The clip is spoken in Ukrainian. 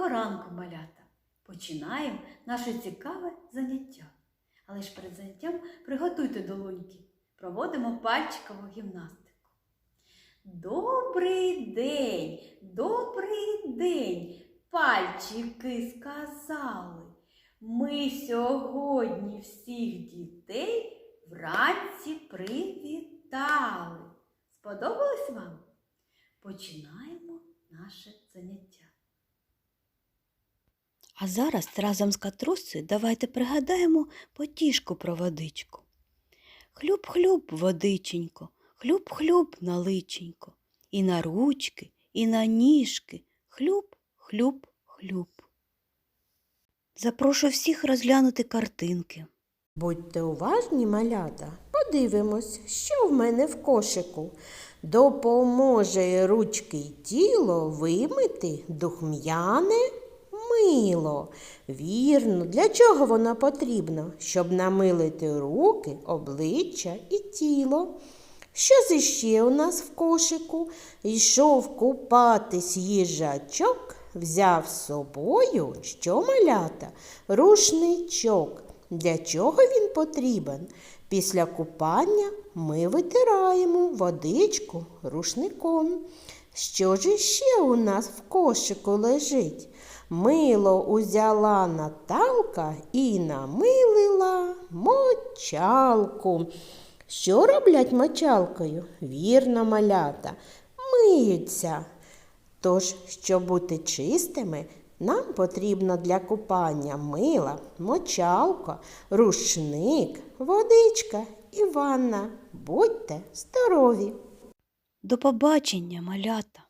Доброго ранку, малята! Починаємо наше цікаве заняття. Але ж перед заняттям приготуйте долоньки. Проводимо пальчикову гімнастику. Добрий день, добрий день, пальчики сказали. Ми сьогодні всіх дітей вранці привітали. Сподобалось вам? Починаємо наше заняття. А зараз разом з катрусею давайте пригадаємо потішку про водичку. Хлюб-хлюб, водиченько, хлюб-хлюб на личенько, і на ручки, і на ніжки, хлюб-хлюб-хлюб. Запрошую всіх розглянути картинки. Будьте уважні, малята, подивимось, що в мене в кошику. Допоможе ручки й тіло вимити духм'яне мило. Вірно, для чого воно потрібно? Щоб намилити руки, обличчя і тіло. Що ж іще у нас в кошику? Йшов купатись їжачок, взяв з собою, що малята, рушничок. Для чого він потрібен? Після купання ми витираємо водичку рушником. Що ж іще у нас в кошику лежить? Мило узяла Наталка і намилила мочалку. Що роблять мочалкою? Вірно, малята, миються. Тож, щоб бути чистими, нам потрібно для купання мила, мочалка, рушник, водичка і ванна. Будьте здорові! До побачення, малята!